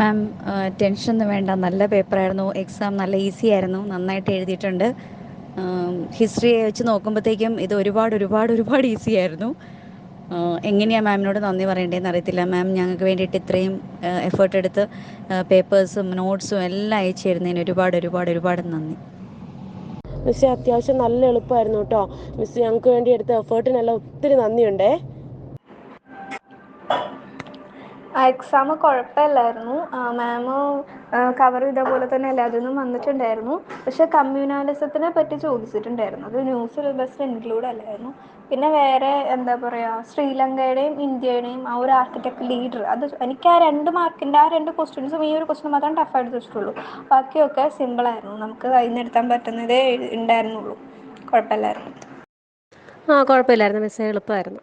മാം ടെൻഷനൊന്നും വേണ്ട. നല്ല പേപ്പറായിരുന്നു എക്സാം നല്ല ഈസി ആയിരുന്നു. നന്നായിട്ട് എഴുതിയിട്ടുണ്ട്. ഹിസ്റ്ററിയെ വെച്ച് നോക്കുമ്പോഴത്തേക്കും ഇത് ഒരുപാട് ഒരുപാട് ഒരുപാട് ഈസി ആയിരുന്നു. എങ്ങനെയാണ് മാമിനോട് നന്ദി പറയേണ്ടതെന്ന് അറിയത്തില്ല. മാം ഞങ്ങൾക്ക് വേണ്ടിയിട്ട് ഇത്രയും എഫേർട്ട് എടുത്ത് പേപ്പേഴ്സും നോട്ട്സും എല്ലാം അയച്ചു തരുന്നതിന് ഒരുപാട് ഒരുപാട് ഒരുപാട് നന്ദി. മിസ്സേ അത്യാവശ്യം നല്ല എളുപ്പമായിരുന്നു കേട്ടോ. മിസ് ഞങ്ങൾക്ക് വേണ്ടി എടുത്ത എഫേർട്ടിനെല്ലാം ഒത്തിരി നന്ദിയുണ്ടേ. എക്സാം കുഴപ്പമില്ലായിരുന്നു മാം കവർ ചെയ്ത പോലെ തന്നെ എല്ലാത്തിനും വന്നിട്ടുണ്ടായിരുന്നു. പക്ഷെ കമ്മ്യൂണാലിസത്തിനെ പറ്റി ചോദിച്ചിട്ടുണ്ടായിരുന്നു. അത് ന്യൂ സിലബസിൽ ഇൻക്ലൂഡ് അല്ലായിരുന്നു. പിന്നെ വേറെ എന്താ പറയുക ശ്രീലങ്കയുടെയും ഇന്ത്യയുടെയും ആ ഒരു ആർക്കിടെക്ട് ലീഡർ അത് എനിക്ക് ആ രണ്ട് മാർക്കിന്റെ ആ രണ്ട് ക്വസ്റ്റ്യൻസും ഈ ഒരു ക്വസ്റ്റ്യൻ മാത്രം ടഫായിട്ട് ചോദിച്ചിട്ടുള്ളൂ ബാക്കിയൊക്കെ സിമ്പിളായിരുന്നു നമുക്ക് കയ്യിൽ നിന്ന് പറ്റുന്നതേ ഉണ്ടായിരുന്നുള്ളൂ. കുഴപ്പമില്ലായിരുന്നു ആ കുഴപ്പമില്ലായിരുന്നു മിസ്സേ എളുപ്പമായിരുന്നു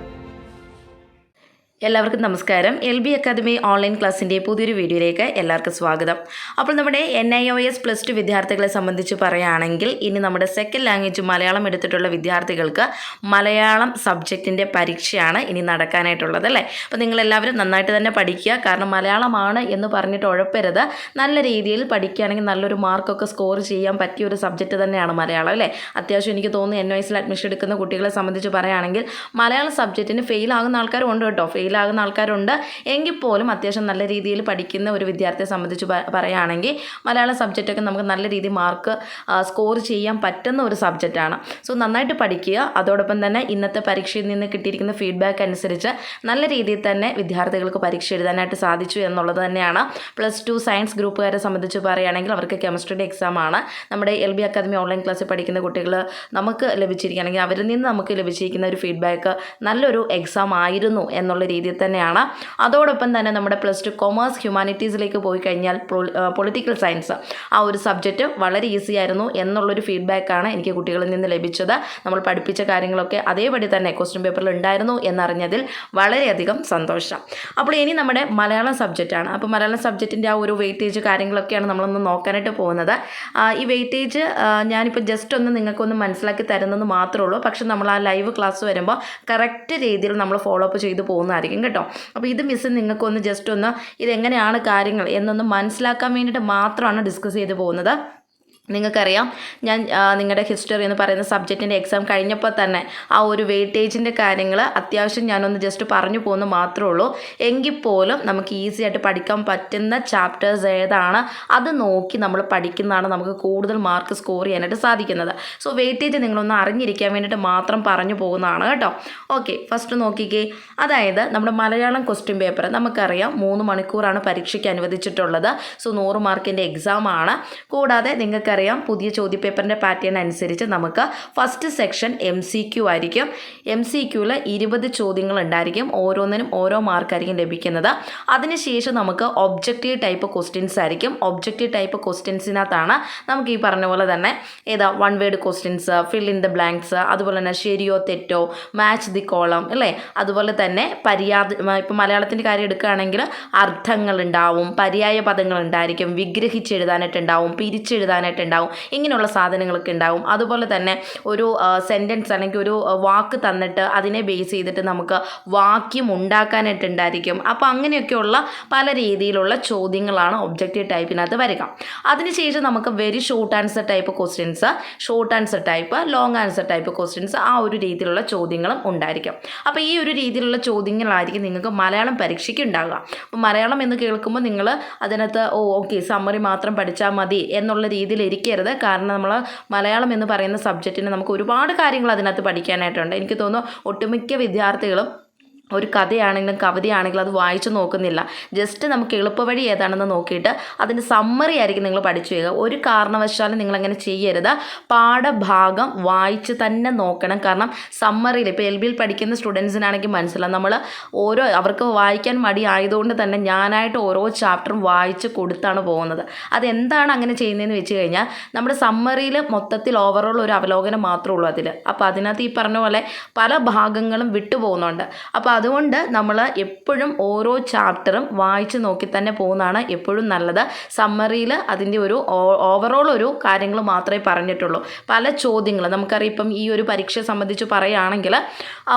എല്ലാവർക്കും നമസ്കാരം. എൽ ബി അക്കാദമി ഓൺലൈൻ ക്ലാസ്സിന്റെ പുതിയൊരു വീഡിയോയിലേക്ക് എല്ലാവർക്കും സ്വാഗതം. അപ്പോൾ നമ്മുടെ N I O S plus two വിദ്യാർത്ഥികളെ സംബന്ധിച്ച് പറയുകയാണെങ്കിൽ ഇനി നമ്മുടെ സെക്കൻഡ് ലാംഗ്വേജ് മലയാളം എടുത്തിട്ടുള്ള വിദ്യാർത്ഥികൾക്ക് മലയാളം സബ്ജക്റ്റിന്റെ പരീക്ഷയാണ് ഇനി നടക്കാനായിട്ടുള്ളത് അല്ലേ? അപ്പോൾ നിങ്ങളെല്ലാവരും നന്നായിട്ട് തന്നെ പഠിക്കുക. കാരണം മലയാളമാണ് എന്ന് പറഞ്ഞിട്ട് ഉഴപ്പരുത്. നല്ല രീതിയിൽ പഠിക്കുകയാണെങ്കിൽ നല്ലൊരു മാർക്കൊക്കെ സ്കോർ ചെയ്യാൻ പറ്റിയ ഒരു സബ്ജക്റ്റ് തന്നെയാണ് മലയാളം അല്ലേ? അത്യാവശ്യം എനിക്ക് തോന്നുന്നു എൻ ഒ എസിൽ അഡ്മിഷൻ എടുക്കുന്ന കുട്ടികളെ സംബന്ധിച്ച് പറയുകയാണെങ്കിൽ മലയാളം സബ്ജക്റ്റിന് ഫെയിൽ ആകുന്ന ആൾക്കാരും ഉണ്ട് കേട്ടോ. ഫെയിൽ ആകുന്ന ആൾക്കാരുണ്ട്. എങ്കിൽ പോലും അത്യാവശ്യം നല്ല രീതിയിൽ പഠിക്കുന്ന ഒരു വിദ്യാർത്ഥിയെ സംബന്ധിച്ച് പറയുകയാണെങ്കിൽ മലയാളം സബ്ജക്റ്റൊക്കെ നമുക്ക് നല്ല രീതിയിൽ മാർക്ക് സ്കോർ ചെയ്യാൻ പറ്റുന്ന ഒരു സബ്ജക്റ്റാണ്. സോ നന്നായിട്ട് പഠിക്കുക. അതോടൊപ്പം തന്നെ ഇന്നത്തെ പരീക്ഷയിൽ നിന്ന് കിട്ടിയിരിക്കുന്ന ഫീഡ്ബാക്ക് അനുസരിച്ച് നല്ല രീതിയിൽ തന്നെ വിദ്യാർത്ഥികൾക്ക് പരീക്ഷ എഴുതാനായിട്ട് സാധിച്ചു എന്നുള്ളത് തന്നെയാണ്. പ്ലസ് ടു സയൻസ് ഗ്രൂപ്പുകാരെ സംബന്ധിച്ച് പറയുകയാണെങ്കിൽ അവർക്ക് കെമിസ്ട്രിയുടെ എക്സാം ആണ്. നമ്മുടെ എൽ ബി അക്കാദമി ഓൺലൈൻ ക്ലാസ്സിൽ പഠിക്കുന്ന കുട്ടികൾ നമുക്ക് ലഭിച്ചിരിക്കുകയാണെങ്കിൽ അവരിൽ നിന്ന് നമുക്ക് ലഭിച്ചിരിക്കുന്ന ഒരു ഫീഡ്ബാക്ക് നല്ലൊരു എക്സാം ആയിരുന്നു എന്നുള്ള തന്നെയാണ്. അതോടൊപ്പം തന്നെ നമ്മുടെ പ്ലസ് ടു കൊമേഴ്സ് ഹ്യൂമാനിറ്റീസിലേക്ക് പോയി കഴിഞ്ഞാൽ പൊളിറ്റിക്കൽ സയൻസ് ആ ഒരു സബ്ജക്റ്റ് വളരെ ഈസി ആയിരുന്നു എന്നുള്ളൊരു ഫീഡ്ബാക്കാണ് എനിക്ക് കുട്ടികളിൽ നിന്ന് ലഭിച്ചത്. നമ്മൾ പഠിപ്പിച്ച കാര്യങ്ങളൊക്കെ അതേപടി തന്നെ ക്വസ്റ്റ്യൻ പേപ്പറിൽ ഉണ്ടായിരുന്നു എന്നറിഞ്ഞതിൽ വളരെയധികം സന്തോഷം. അപ്പോൾ ഇനി നമ്മുടെ മലയാളം സബ്ജക്റ്റാണ് അപ്പോൾ മലയാളം സബ്ജക്റ്റിന്റെ ആ ഒരു വെയിറ്റേജ് കാര്യങ്ങളൊക്കെയാണ് നമ്മളൊന്ന് നോക്കാനായിട്ട് പോകുന്നത്. ഈ വെയിറ്റേജ് ഞാനിപ്പോൾ ജസ്റ്റ് ഒന്ന് നിങ്ങൾക്കൊന്ന് മനസ്സിലാക്കി തരുന്നത് മാത്രമേ ഉള്ളൂ. പക്ഷേ നമ്മൾ ആ ലൈവ് ക്ലാസ് വരുമ്പോൾ കറക്റ്റ് രീതിയിൽ നമ്മൾ ഫോളോ അപ്പ് ചെയ്തു പോകുന്നതായിരിക്കും. കേട്ടോ. അപ്പോൾ ഇത് മിസ് നിങ്ങൾക്കൊന്ന് ജസ്റ്റ് ഒന്ന് ഇതെങ്ങനെയാണ് കാര്യങ്ങൾ എന്നൊന്ന് മനസ്സിലാക്കാൻ വേണ്ടിയിട്ട് മാത്രമാണ് ഡിസ്കസ് ചെയ്ത് പോകുന്നത്. നിങ്ങൾക്കറിയാം. ഞാൻ നിങ്ങളുടെ ഹിസ്റ്ററി എന്ന് പറയുന്ന സബ്ജക്റ്റിന്റെ എക്സാം കഴിഞ്ഞപ്പോൾ തന്നെ ആ ഒരു വെയിറ്റേജിന്റെ കാര്യങ്ങൾ അത്യാവശ്യം ഞാനൊന്ന് ജസ്റ്റ് പറഞ്ഞു പോകുന്നു മാത്രമേ ഉള്ളൂ. എങ്കിൽ പോലും നമുക്ക് ഈസി ആയിട്ട് പഠിക്കാൻ പറ്റുന്ന ചാപ്റ്റേഴ്സ് ഏതാണ്? അത് നോക്കി നമ്മൾ പഠിക്കുന്നതാണ് നമുക്ക് കൂടുതൽ മാർക്ക് സ്കോർ ചെയ്യാനായിട്ട് സാധിക്കുന്നത്. സോ വെയിറ്റേജ് നിങ്ങളൊന്ന് അറിഞ്ഞിരിക്കാൻ വേണ്ടിയിട്ട് മാത്രം പറഞ്ഞു പോകുന്നതാണ് കേട്ടോ. ഓക്കെ ഫസ്റ്റ് നോക്കിക്കേ. അതായത് നമ്മുടെ മലയാളം ക്വസ്റ്റ്യൻ പേപ്പർ നമുക്കറിയാം മൂന്ന് മണിക്കൂറാണ് പരീക്ഷയ്ക്ക് അനുവദിച്ചിട്ടുള്ളത്. സോ നൂറ് മാർക്കിന്റെ എക്സാം ആണ്. കൂടാതെ നിങ്ങൾക്കറിയാം പുതിയ ചോദ്യപേപ്പറിന്റെ പാറ്റേൺ അനുസരിച്ച് നമുക്ക് first section M C Q ആയിരിക്കും. എം സി ക്യൂവിൽ ഇരുപത് ചോദ്യങ്ങൾ ഉണ്ടായിരിക്കും. ഓരോന്നിനും ഓരോ മാർക്കായിരിക്കും ലഭിക്കുന്നത്. അതിനുശേഷം നമുക്ക് ഒബ്ജക്റ്റീവ് ടൈപ്പ് ക്വസ്റ്റ്യൻസ് ആയിരിക്കും. ഒബ്ജക്റ്റീവ് ടൈപ്പ് ക്വസ്റ്റ്യൻസിനകത്താണ് നമുക്ക് ഈ പറഞ്ഞ പോലെ തന്നെ ഏതാ one word questions fill in the blanks അതുപോലെ തന്നെ ശരിയോ തെറ്റോ മാച്ച് ദി കോളം അല്ലേ? അതുപോലെ തന്നെ പര്യാദ ഇപ്പം മലയാളത്തിന്റെ കാര്യം എടുക്കുകയാണെങ്കിൽ അർത്ഥങ്ങളുണ്ടാവും പര്യായ പദങ്ങൾ ഉണ്ടായിരിക്കും. വിഗ്രഹിച്ചെഴുതാനായിട്ടുണ്ടാവും പിരിച്ചെഴുതാനായിട്ടുണ്ടാവും ഇങ്ങനെയുള്ള സാധനങ്ങളൊക്കെ ഉണ്ടാവും. അതുപോലെ തന്നെ ഒരു സെന്റൻസ് അല്ലെങ്കിൽ ഒരു വാക്ക് തന്നിട്ട് അതിനെ ബേസ് ചെയ്തിട്ട് നമുക്ക് വാക്യം ഉണ്ടാക്കാനായിട്ടുണ്ടായിരിക്കും അപ്പോൾ അങ്ങനെയൊക്കെയുള്ള പല രീതിയിലുള്ള ചോദ്യങ്ങളാണ് ഒബ്ജക്റ്റീവ് ടൈപ്പിനകത്ത് വരിക. അതിനുശേഷം നമുക്ക് very short answer type questions short answer type long answer type questions ആ ഒരു രീതിയിലുള്ള ചോദ്യങ്ങളും ഉണ്ടായിരിക്കും. അപ്പോൾ ഈ ഒരു രീതിയിലുള്ള ചോദ്യങ്ങളായിരിക്കും നിങ്ങൾക്ക് മലയാളം പരീക്ഷയ്ക്ക് ഉണ്ടാകുക അപ്പോൾ മലയാളം എന്ന് കേൾക്കുമ്പോൾ നിങ്ങൾ അതിനകത്ത് ഓ ഓക്കെ സമ്മറി മാത്രം പഠിച്ചാൽ മതി എന്നുള്ള രീതിയിൽ ഇരിക്കരുത് കാരണം നമ്മൾ മലയാളം എന്ന് പറയുന്ന സബ്ജക്റ്റിന് നമുക്ക് ഒരുപാട് കാര്യങ്ങൾ അതിനകത്ത് പഠിക്കാനായിട്ടുണ്ട്. എനിക്ക് തോന്നുന്നു ഒട്ടുമിക്ക വിദ്യാർത്ഥികളും ഒരു കഥയാണെങ്കിലും കവിതയാണെങ്കിലും അത് വായിച്ചു നോക്കുന്നില്ല. ജസ്റ്റ് നമുക്ക് എളുപ്പവഴി ഏതാണെന്ന് നോക്കിയിട്ട് അതിന്റെ സമ്മറി ആയിരിക്കും നിങ്ങൾ പഠിച്ചു വരിക. ഒരു കാരണവശാലും നിങ്ങൾ അങ്ങനെ ചെയ്യരുത്. പാഠഭാഗം വായിച്ച് തന്നെ നോക്കണം. കാരണം സമ്മറിയിൽ ഇപ്പോൾ എൽ ബിയിൽ പഠിക്കുന്ന സ്റ്റുഡൻസിനാണെങ്കിൽ മനസ്സിലാവും നമ്മൾ ഓരോ അവർക്ക് വായിക്കാൻ മടി ആയതുകൊണ്ട് തന്നെ ഞാനായിട്ട് ഓരോ ചാപ്റ്ററും വായിച്ച് കൊടുത്താണ് പോകുന്നത്. അതെന്താണ് അങ്ങനെ ചെയ്യുന്നതെന്ന് വെച്ച് കഴിഞ്ഞാൽ നമ്മുടെ സമ്മറിയിൽ മൊത്തത്തിൽ ഓവറോൾ ഒരു അവലോകനം മാത്രമേ ഉള്ളൂ അതിൽ അപ്പോൾ അതിനകത്ത് ഈ പറഞ്ഞ പോലെ പല ഭാഗങ്ങളും വിട്ടുപോകുന്നുണ്ട് അപ്പോൾ അതുകൊണ്ട് നമ്മൾ എപ്പോഴും ഓരോ ചാപ്റ്ററും വായിച്ച് നോക്കി തന്നെ പോകുന്നതാണ് എപ്പോഴും നല്ലത്. സമ്മറിയിൽ അതിന്റെ ഒരു ഓവറോൾ ഒരു കാര്യങ്ങൾ മാത്രമേ പറഞ്ഞിട്ടുള്ളൂ. പല ചോദ്യങ്ങൾ നമുക്കറിയാം ഇപ്പം ഈ ഒരു പരീക്ഷയെ സംബന്ധിച്ച് പറയുകയാണെങ്കിൽ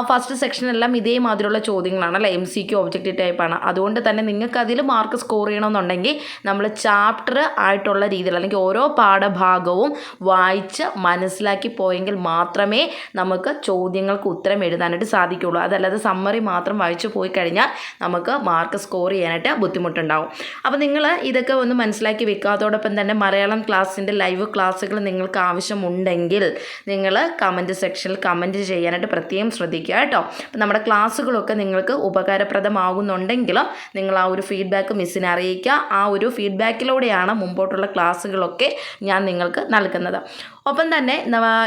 ഫസ്റ്റ് സെക്ഷനെല്ലാം ഇതേമാതിരിയുള്ള ചോദ്യങ്ങളാണ് അല്ലേ? എം സി ക്യു ഒബ്ജക്റ്റീവ് ടൈപ്പാണ് അതുകൊണ്ട് തന്നെ നിങ്ങൾക്ക് അതിൽ മാർക്ക് സ്കോർ ചെയ്യണമെന്നുണ്ടെങ്കിൽ നമ്മൾ ചാപ്റ്റർ ആയിട്ടുള്ള രീതിയിൽ അല്ലെങ്കിൽ ഓരോ പാഠഭാഗവും വായിച്ച് മനസ്സിലാക്കി പോയെങ്കിൽ മാത്രമേ നമുക്ക് ചോദ്യങ്ങൾക്ക് ഉത്തരം എഴുതാനായിട്ട് സാധിക്കുകയുള്ളൂ. അതല്ലാതെ സമ്മറി മാത്രം വായിച്ചു പോയി കഴിഞ്ഞാൽ നമുക്ക് മാർക്ക് സ്കോർ ചെയ്യാനായിട്ട് ബുദ്ധിമുട്ടുണ്ടാവും. അപ്പോൾ നിങ്ങൾ ഇതൊക്കെ ഒന്ന് മനസ്സിലാക്കി വെക്കുക. അതോടൊപ്പം തന്നെ മലയാളം ക്ലാസ്സിന്റെ ലൈവ് ക്ലാസ്സുകൾ നിങ്ങൾക്ക് ആവശ്യമുണ്ടെങ്കിൽ നിങ്ങൾ കമന്റ് സെക്ഷനിൽ കമന്റ് ചെയ്യാനായിട്ട് പ്രത്യേകം ശ്രദ്ധിക്കുക കേട്ടോ. അപ്പോൾ നമ്മുടെ ക്ലാസ്സുകളൊക്കെ നിങ്ങൾക്ക് ഉപകാരപ്രദമാകുന്നുണ്ടെങ്കിലും നിങ്ങൾ ആ ഒരു ഫീഡ്ബാക്ക് മിസ്സിനെ അറിയിക്കുക. ആ ഒരു ഫീഡ്ബാക്കിലൂടെയാണ് മുമ്പോട്ടുള്ള ക്ലാസ്സുകളൊക്കെ ഞാൻ നിങ്ങൾക്ക് നൽകുന്നത്. ഒപ്പം തന്നെ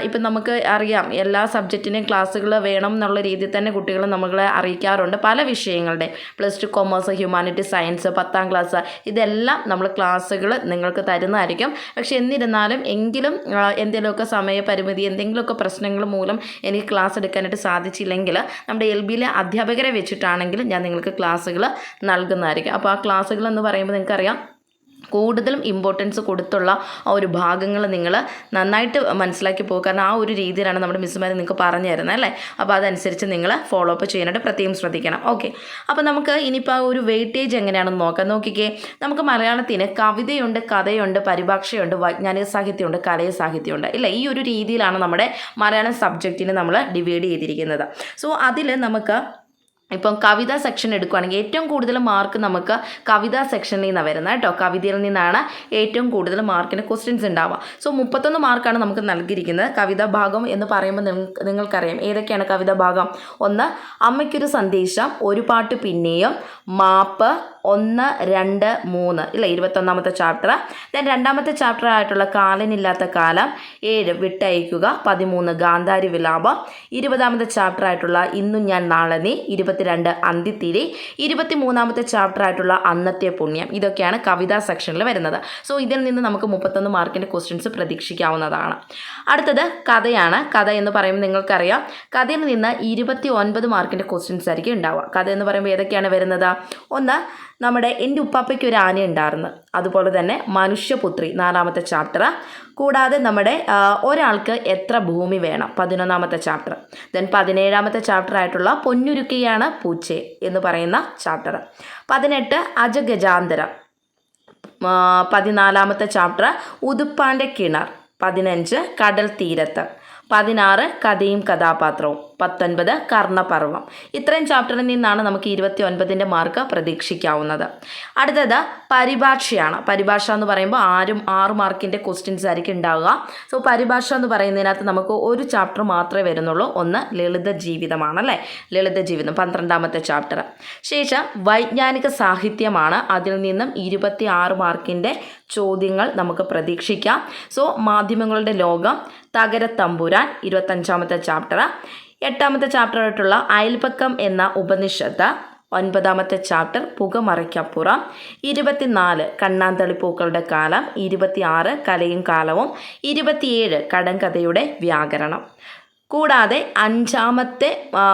ഇപ്പം നമുക്ക് അറിയാം എല്ലാ സബ്ജക്റ്റിനെയും ക്ലാസ്സുകൾ വേണം എന്നുള്ള രീതിയിൽ തന്നെ കുട്ടികൾ നമ്മളെ അറിയിക്കാറുണ്ട്. പല വിഷയങ്ങളുടെ plus two commerce humanity science പത്താം ക്ലാസ് ഇതെല്ലാം നമ്മൾ ക്ലാസ്സുകൾ നിങ്ങൾക്ക് തരുന്നതായിരിക്കും. പക്ഷേ എന്നിരുന്നാലും എങ്കിലും എന്തെങ്കിലുമൊക്കെ സമയപരിമിതി എന്തെങ്കിലുമൊക്കെ പ്രശ്നങ്ങൾ മൂലം എനിക്ക് ക്ലാസ് എടുക്കാനായിട്ട് സാധിച്ചില്ലെങ്കിൽ നമ്മുടെ എൽ ബിയിലെ അധ്യാപകരെ വെച്ചിട്ടാണെങ്കിൽ ഞാൻ നിങ്ങൾക്ക് ക്ലാസ്സുകൾ നൽകുന്നതായിരിക്കും. അപ്പോൾ ആ ക്ലാസ്സുകൾ എന്ന് പറയുമ്പോൾ നിങ്ങൾക്കറിയാം കൂടുതലും ഇമ്പോർട്ടൻസ് കൊടുത്തുള്ള ആ ഒരു ഭാഗങ്ങൾ നിങ്ങൾ നന്നായിട്ട് മനസ്സിലാക്കി പോകുക കാരണം ആ ഒരു രീതിയിലാണ് നമ്മുടെ മിസ്സുമാർ നിങ്ങൾക്ക് പറഞ്ഞു തരുന്നത് അല്ലേ? അപ്പോൾ അതനുസരിച്ച് നിങ്ങൾ ഫോളോ അപ്പ് ചെയ്യാനായിട്ട് പ്രത്യേകം ശ്രദ്ധിക്കണം. ഓക്കെ അപ്പോൾ നമുക്ക് ഇനിയിപ്പോൾ ആ ഒരു വെയിറ്റേജ് എങ്ങനെയാണെന്ന് നോക്കാം. നോക്കിക്കേ. നമുക്ക് മലയാളത്തിന് കവിതയുണ്ട് കഥയുണ്ട് പരിഭാഷയുണ്ട് വൈജ്ഞാനിക സാഹിത്യമുണ്ട് കലയ സാഹിത്യമുണ്ട്. ഇല്ല? ഈ ഒരു രീതിയിലാണ് നമ്മുടെ മലയാളം സബ്ജക്റ്റിനെ നമ്മൾ ഡിവൈഡ് ചെയ്തിരിക്കുന്നത്. സോ അതിൽ നമുക്ക് ഇപ്പം കവിതാ സെക്ഷൻ എടുക്കുകയാണെങ്കിൽ ഏറ്റവും കൂടുതൽ മാർക്ക് നമുക്ക് കവിതാ സെക്ഷനിൽ നിന്നാണ് വരുന്നത് കേട്ടോ. കവിതയിൽ നിന്നാണ് ഏറ്റവും കൂടുതൽ മാർക്കിന് ക്വസ്റ്റ്യൻസ് ഉണ്ടാവുക. സോ മുപ്പത്തൊന്ന് മാർക്കാണ് നമുക്ക് നൽകിയിരിക്കുന്നത്. കവിതാ ഭാഗം എന്ന് പറയുമ്പോൾ നിങ്ങൾക്ക് നിങ്ങൾക്കറിയാം. ഏതൊക്കെയാണ് കവിതാ ഭാഗം? ഒന്ന് അമ്മയ്ക്കൊരു സന്ദേശം ഒരു പാട്ട് പിന്നെയും മാപ്പ് ഒന്ന് രണ്ട് മൂന്ന് ഇല്ല? ഇരുപത്തൊന്നാമത്തെ ചാപ്റ്റർ ദെൻ രണ്ടാമത്തെ ചാപ്റ്റർ ആയിട്ടുള്ള കാലനില്ലാത്ത കാലം ഏഴ് വിട്ടയക്കുക പതിമൂന്ന് ഗാന്ധാരി വിലാപം. ഇരുപതാമത്തെ ചാപ്റ്റർ ആയിട്ടുള്ള ഇന്നും ഞാൻ നാളെ നീ. ഇരുപത്തിരണ്ട് അന്തിത്തിരി ഇരുപത്തി മൂന്നാമത്തെ ചാപ്റ്റർ ആയിട്ടുള്ള അന്നത്തെ പുണ്യം. ഇതൊക്കെയാണ് കവിതാ സെക്ഷനിൽ വരുന്നത്. സോ ഇതിൽ നിന്ന് നമുക്ക് മുപ്പത്തൊന്ന് മാർക്കിന്റെ ക്വസ്റ്റ്യൻസ് പ്രതീക്ഷിക്കാവുന്നതാണ്. അടുത്തത് കഥയാണ്. കഥ എന്ന് പറയുമ്പോൾ നിങ്ങൾക്കറിയാം. കഥയിൽ നിന്ന് ഇരുപത്തി ഒൻപത് മാർക്കിന്റെ ക്വസ്റ്റ്യൻസ് ആയിരിക്കും ഉണ്ടാവുക. കഥ എന്ന് പറയുമ്പോൾ ഏതൊക്കെയാണ് വരുന്നത്? ഒന്ന് നമ്മുടെ എന്റെ ഉപ്പാപ്പയ്ക്ക് ഒരു ആന ഉണ്ടായിരുന്നു അതുപോലെ തന്നെ മനുഷ്യപുത്രി നാലാമത്തെ ചാപ്റ്റർ കൂടാതെ നമ്മുടെ ഒരാൾക്ക് എത്ര ഭൂമി വേണം? പതിനൊന്നാമത്തെ ചാപ്റ്റർ ദെൻ പതിനേഴാമത്തെ ചാപ്റ്റർ ആയിട്ടുള്ള പൊന്നുരുക്കിയാണ് പൂച്ചെ എന്ന് പറയുന്ന ചാപ്റ്റർ പതിനെട്ട് അജഗജാന്തരം. പതിനാലാമത്തെ ചാപ്റ്റർ ഉതുപ്പാന്റെ കിണർ. പതിനഞ്ച് കടൽ തീരത്ത്. പതിനാറ് കഥയും കഥാപാത്രവും പത്തൊൻപത് കർണപർവം. ഇത്രയും ചാപ്റ്ററിൽ നിന്നാണ് നമുക്ക് ഇരുപത്തി ഒൻപതിന്റെ മാർക്ക് പ്രതീക്ഷിക്കാവുന്നത്. അടുത്തത് പരിഭാഷയാണ്. പരിഭാഷ എന്ന് പറയുമ്പോൾ ആരും ആറ് മാർക്കിന്റെ ക്വസ്റ്റ്യൻസ് ആയിരിക്കും ഉണ്ടാവുക. സോ പരിഭാഷ എന്ന് പറയുന്നതിനകത്ത് നമുക്ക് ഒരു ചാപ്റ്റർ മാത്രമേ വരുന്നുള്ളൂ. ഒന്ന് ലളിത ജീവിതമാണ് അല്ലേ? ലളിത ജീവിതം പന്ത്രണ്ടാമത്തെ ചാപ്റ്റർ ശേഷം വൈജ്ഞാനിക സാഹിത്യമാണ്. അതിൽ നിന്നും ഇരുപത്തി ആറ് മാർക്കിന്റെ ചോദ്യങ്ങൾ നമുക്ക് പ്രതീക്ഷിക്കാം. സോ മാധ്യമങ്ങളുടെ ലോകം തകരത്തമ്പുരാൻ ഇരുപത്തഞ്ചാമത്തെ ചാപ്റ്റർ എട്ടാമത്തെ ചാപ്റ്റർ ആയിട്ടുള്ള അയൽപക്കം എന്ന ഉപനിഷത്ത് ഒൻപതാമത്തെ ചാപ്റ്റർ പുകമറയ്ക്കപ്പുറം ഇരുപത്തിനാല് കണ്ണാന്തളിപ്പൂക്കളുടെ കാലം. ഇരുപത്തിയാറ് കലയും കാലവും. ഇരുപത്തിയേഴ് കടങ്കഥയുടെ വ്യാകരണം. കൂടാതെ അഞ്ചാമത്തെ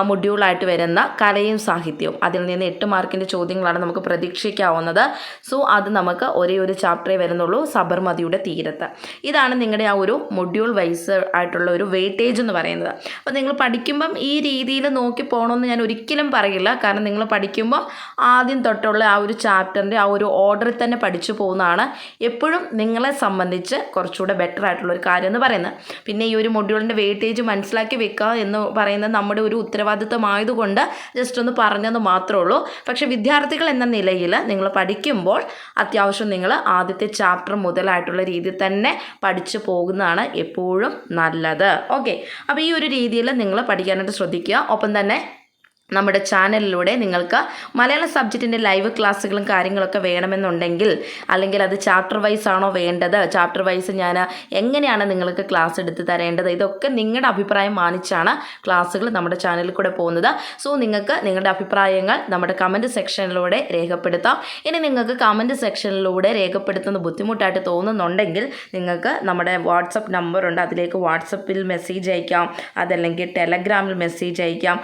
മൊഡ്യൂളായിട്ട് വരുന്ന കലയും സാഹിത്യവും. അതിൽ നിന്ന് എട്ട് മാർക്കിന്റെ ചോദ്യങ്ങളാണ് നമുക്ക് പ്രതീക്ഷിക്കാവുന്നത്. സോ അത് നമുക്ക് ഒരേ ഒരു ചാപ്റ്ററേ വരുന്നുള്ളൂ സബർമതിയുടെ തീരത്ത്. ഇതാണ് നിങ്ങളുടെ ആ ഒരു മൊഡ്യൂൾ വൈസ് ആയിട്ടുള്ള ഒരു വെയിറ്റേജ് എന്ന് പറയുന്നത്. അപ്പോൾ നിങ്ങൾ പഠിക്കുമ്പം ഈ രീതിയിൽ നോക്കി പോകണമെന്ന് ഞാൻ ഒരിക്കലും പറയില്ല. കാരണം നിങ്ങൾ പഠിക്കുമ്പോൾ ആദ്യം തൊട്ടുള്ള ആ ഒരു ചാപ്റ്ററിന്റെ ആ ഒരു ഓർഡറിൽ തന്നെ പഠിച്ചു പോകുന്നതാണ് എപ്പോഴും നിങ്ങളെ സംബന്ധിച്ച് കുറച്ചുകൂടെ ബെറ്റർ ആയിട്ടുള്ള ഒരു കാര്യം എന്ന് പറയുന്നത്. പിന്നെ ഈ ഒരു മൊഡ്യൂളിന്റെ വെയിറ്റേജ് മനസ്സിലാക്കി വെക്കുക എന്ന് പറയുന്നത് നമ്മുടെ ഒരു ഉത്തരവാദിത്വമായതുകൊണ്ട് ജസ്റ്റ് ഒന്ന് പറഞ്ഞത് മാത്രമേ ഉള്ളൂ പക്ഷേ വിദ്യാർത്ഥികൾ എന്ന നിലയിൽ നിങ്ങൾ പഠിക്കുമ്പോൾ അത്യാവശ്യം നിങ്ങൾ ആദ്യത്തെ ചാപ്റ്റർ മുതലായിട്ടുള്ള രീതിയിൽ തന്നെ പഠിച്ചു പോകുന്നതാണ് എപ്പോഴും നല്ലത്. ഓക്കെ അപ്പോൾ ഈ ഒരു രീതിയിൽ നിങ്ങൾ പഠിക്കാനായിട്ട് ശ്രദ്ധിക്കുക. ഒപ്പം തന്നെ നമ്മുടെ ചാനലിലൂടെ നിങ്ങൾക്ക് മലയാള സബ്ജക്റ്റിന്റെ ലൈവ് ക്ലാസ്സുകളും കാര്യങ്ങളൊക്കെ വേണമെന്നുണ്ടെങ്കിൽ അല്ലെങ്കിൽ അത് ചാപ്റ്റർ വൈസ് ആണോ വേണ്ടത്? ചാപ്റ്റർ വൈസ് ഞാൻ എങ്ങനെയാണ് നിങ്ങൾക്ക് ക്ലാസ് എടുത്ത് തരേണ്ടത്? ഇതൊക്കെ നിങ്ങളുടെ അഭിപ്രായം മാനിച്ചാണ് ക്ലാസ്സുകൾ നമ്മുടെ ചാനലിൽ കൂടെ പോകുന്നത്. സോ നിങ്ങൾക്ക് നിങ്ങളുടെ അഭിപ്രായങ്ങൾ നമ്മുടെ കമന്റ് സെക്ഷനിലൂടെ രേഖപ്പെടുത്താം. ഇനി നിങ്ങൾക്ക് കമന്റ് സെക്ഷനിലൂടെ രേഖപ്പെടുത്തുന്ന ബുദ്ധിമുട്ടായിട്ട് തോന്നുന്നുണ്ടെങ്കിൽ നിങ്ങൾക്ക് നമ്മുടെ വാട്സപ്പ് നമ്പറുണ്ട് അതിലേക്ക് വാട്സപ്പിൽ മെസ്സേജ് അയക്കാം. അതല്ലെങ്കിൽ ടെലഗ്രാമിൽ മെസ്സേജ് അയക്കാം.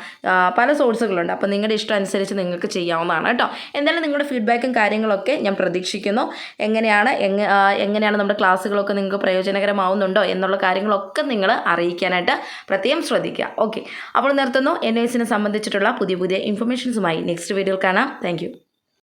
പല സോഴ്സുകളുണ്ട് അപ്പോൾ നിങ്ങളുടെ ഇഷ്ടം അനുസരിച്ച് നിങ്ങൾക്ക് ചെയ്യാവുന്നതാണ് കേട്ടോ. എന്തായാലും നിങ്ങളുടെ ഫീഡ്ബാക്കും കാര്യങ്ങളൊക്കെ ഞാൻ പ്രതീക്ഷിക്കുന്നു. എങ്ങനെയാണ് എങ്ങ എങ്ങനെയാണ് നമ്മുടെ ക്ലാസ്സുകളൊക്കെ നിങ്ങൾക്ക് പ്രയോജനകരമാവുന്നുണ്ടോ എന്നുള്ള കാര്യങ്ങളൊക്കെ നിങ്ങൾ അറിയിക്കാനായിട്ട് പ്രത്യേകം ശ്രദ്ധിക്കുക. ഓക്കെ അപ്പോൾ നിർത്തുന്നു. എൻ എസിനെ സംബന്ധിച്ചിട്ടുള്ള പുതിയ പുതിയ ഇൻഫർമേഷൻസുമായി നെക്സ്റ്റ് വീഡിയോയിൽ കാണാം. താങ്ക്